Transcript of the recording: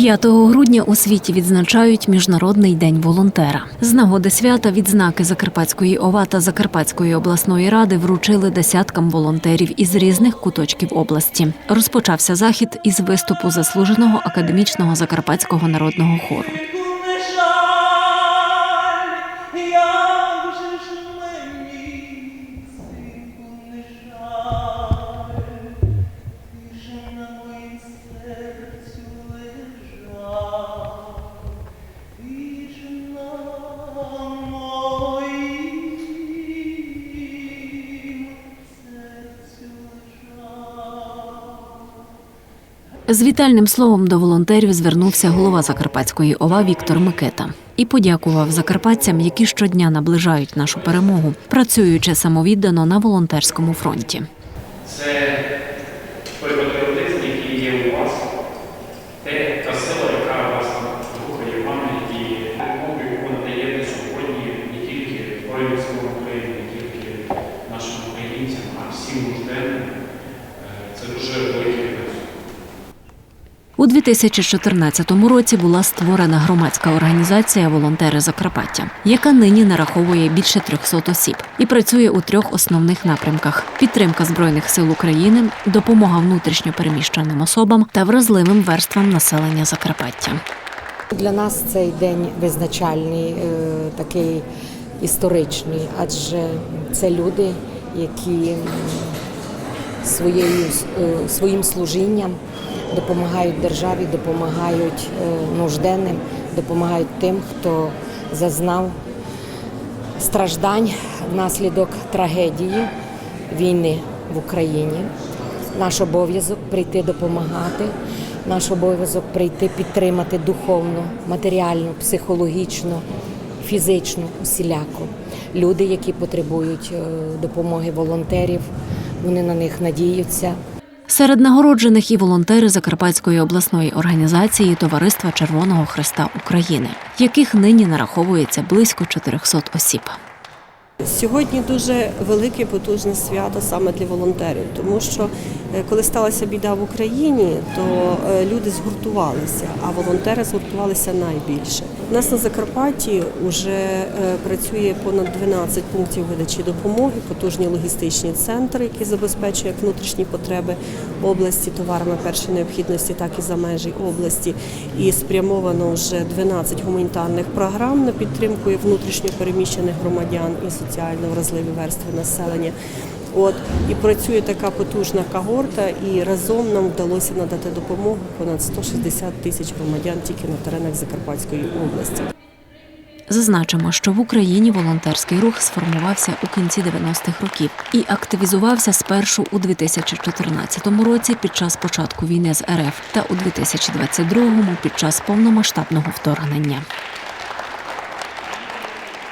5 грудня у світі відзначають Міжнародний день волонтера. З нагоди свята відзнаки Закарпатської ОВА та Закарпатської обласної ради вручили десяткам волонтерів із різних куточків області. Розпочався захід із виступу заслуженого академічного закарпатського народного хору. З вітальним словом до волонтерів звернувся голова Закарпатської ОВА Віктор Микета і подякував закарпатцям, які щодня наближають нашу перемогу, працюючи самовіддано на волонтерському фронті. Це той патріотизм, який є у вас, те, та сила, яка вас рухає вами, і допомогу, яку надаєте сьогодні не тільки Збройним силам України, не тільки нашим українцям, а всім нужденним. Е, Це дуже внесок. У 2014 році була створена громадська організація Волонтери Закарпаття, яка нині нараховує більше 300 осіб і працює у трьох основних напрямках: підтримка збройних сил України, допомога внутрішньо переміщеним особам та вразливим верствам населення Закарпаття. Для нас цей день визначальний, е, такий історичний, адже це люди, які своєю, е, своїм служінням допомагають державі, допомагають е, нужденним, допомагають тим, хто зазнав страждань внаслідок трагедії війни в Україні. Наш обов'язок прийти допомагати, наш обов'язок прийти підтримати духовно, матеріально, психологічно, фізично, усіляко. Люди, які потребують е, допомоги волонтерів, вони на них надіються. Серед нагороджених і волонтери Закарпатської обласної організації Товариства Червоного Христа України, яких нині нараховується близько 400 осіб. Сьогодні дуже велике потужне свято саме для волонтерів, тому що е, коли сталася біда в Україні, то е, люди згуртувалися, а волонтери згуртувалися найбільше. У нас на Закарпатті вже працює понад 12 пунктів видачі допомоги, потужні логістичні центри, які забезпечують внутрішні потреби області товарами першої необхідності, так і за межі області. І спрямовано вже 12 гуманітарних програм на підтримку внутрішньо переміщених громадян і соціально вразливі верстви населення. От і працює така потужна когорта, і разом нам вдалося надати допомогу понад 160 тисяч громадян тільки на теренах Закарпатської області. Зазначимо, що в Україні волонтерський рух сформувався у кінці 90-х років і активізувався спершу у 2014 році під час початку війни з РФ та у 2022 під час повномасштабного вторгнення.